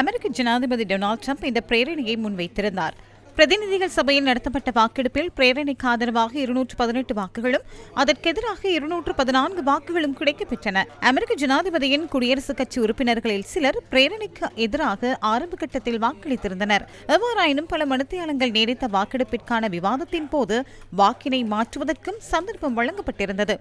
அமெரிக்க ஜனாதிபதி Donald Trump இந்த பிரேரணையை முன்வைத்திருந்தார். பிரதிநிதிகள் சபையில் நடத்தப்பட்ட வாக்கெடுப்பில் பிரேரணைக்கு ஆதரவாக இருநூற்று பதினெட்டு வாக்குகளும் அதற்கு எதிராக இருநூற்று பதினான்கு வாக்குகளும் கிடைக்கப்பெற்றன. அமெரிக்க ஜனாதிபதியின் குடியரசுக் கட்சி உறுப்பினர்களில் சிலர் பிரேரணைக்கு எதிராக ஆரம்ப கட்டத்தில் வாக்களித்திருந்தனர். எவ்வாறாயினும் பல மனுத்தியாளங்கள் நீடித்த வாக்கெடுப்பிற்கான விவாதத்தின் போது வாக்கினை மாற்றுவதற்கும் சந்தர்ப்பம் வழங்கப்பட்டிருந்தது.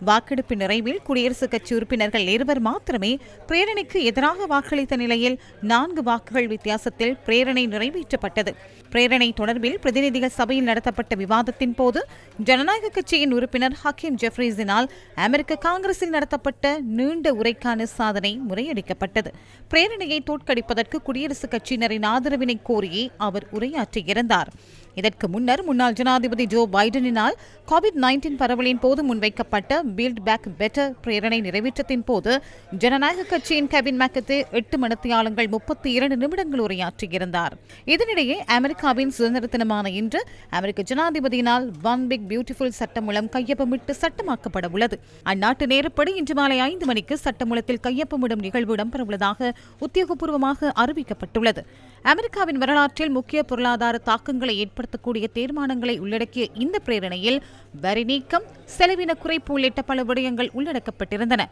வாக்கெடுப்பு நிறைவில் குடியரசுக் கட்சி உறுப்பினர்கள் இருவர் மாத்திரமே பிரேரணைக்கு எதிராக வாக்களித்த நிலையில் நான்கு வாக்குகள் வித்தியாசத்தில் பிரேரணை நிறைவேற்றப்பட்டது. பிரேரணை தொடர்பில் பிரதிநிதிகள் சபையில் நடத்தப்பட்ட விவாதத்தின் போது ஜனநாயக கட்சியின் உறுப்பினர் ஹக்கீம் ஜெஃப்ரீஸினால் அமெரிக்க காங்கிரஸில் நடத்தப்பட்ட நீண்ட உரைக்கான சாதனை முறையடிக்கப்பட்டது. பிரேரணையை தோற்கடிப்பதற்கு குடியரசுக் கட்சியினரின் ஆதரவினை கோரியே அவர் உரையாற்றியிருந்தார். இதற்கு முன்னர் முன்னாள் ஜனாதிபதி ஜோ பைடனினால் கோவிட் நைன்டீன் பரவலின் போது முன்வைக்கப்பட்ட பில்ட் பேக் பெட்டர் பிரேரணை நிறைவேற்றத்தின் போது ஜனநாயக கட்சியின் கெவின் மேக்கத்தே எட்டு மணித்தியாளங்கள் முப்பத்தி இரண்டு நிமிடங்கள் உரையாற்றியிருந்தார். இதனிடையே அமெரிக்காவின் சுதந்திர தினமான இன்று அமெரிக்க ஜனாதிபதியினால் ஒன் பிக் பியூட்டிஃபுல் சட்டமூலம் கையொப்பமிட்டு சட்டமாக்கப்பட உள்ளது அந்நாட்டு நேரப்படி இன்று மாலை ஐந்து மணிக்கு சட்டமூலத்தில் கையொப்பமிடும் நிகழ்வு இடம்பெறவுள்ளதாக உத்தியோகபூர்வமாக அறிவிக்கப்பட்டுள்ளது. அமெரிக்காவின் வரலாற்றில் முக்கிய பொருளாதார தாக்கங்களை ஏற்படுத்தக்கூடிய தீர்மானங்களை உள்ளடக்கிய இந்த பிரேரணையில் வரி நீக்கம் செலவின குறைப்பு உள்ளிட்ட பல விடயங்கள் உள்ளடக்கப்பட்டிருந்தன.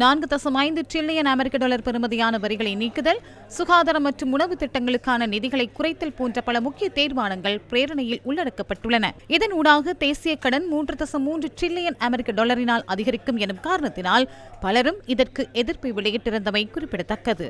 நான்கு தசம் ஐந்து டிரில்லியன் அமெரிக்க டாலர் பெறுமதியான வரிகளை நீக்குதல் சுகாதாரம் மற்றும் உணவு திட்டங்களுக்கான நிதிகளை குறைத்தல் போன்ற பல முக்கிய தீர்மானங்கள் பிரேரணையில் உள்ளடக்கப்பட்டுள்ளன. இதன் ஊடாக தேசிய கடன் மூன்று தசம் மூன்று டிரில்லியன் அமெரிக்க டாலரினால் அதிகரிக்கும் எனும் காரணத்தினால் பலரும் இதற்கு எதிர்ப்பை வெளியிட்டிருந்தமை குறிப்பிடத்தக்கது.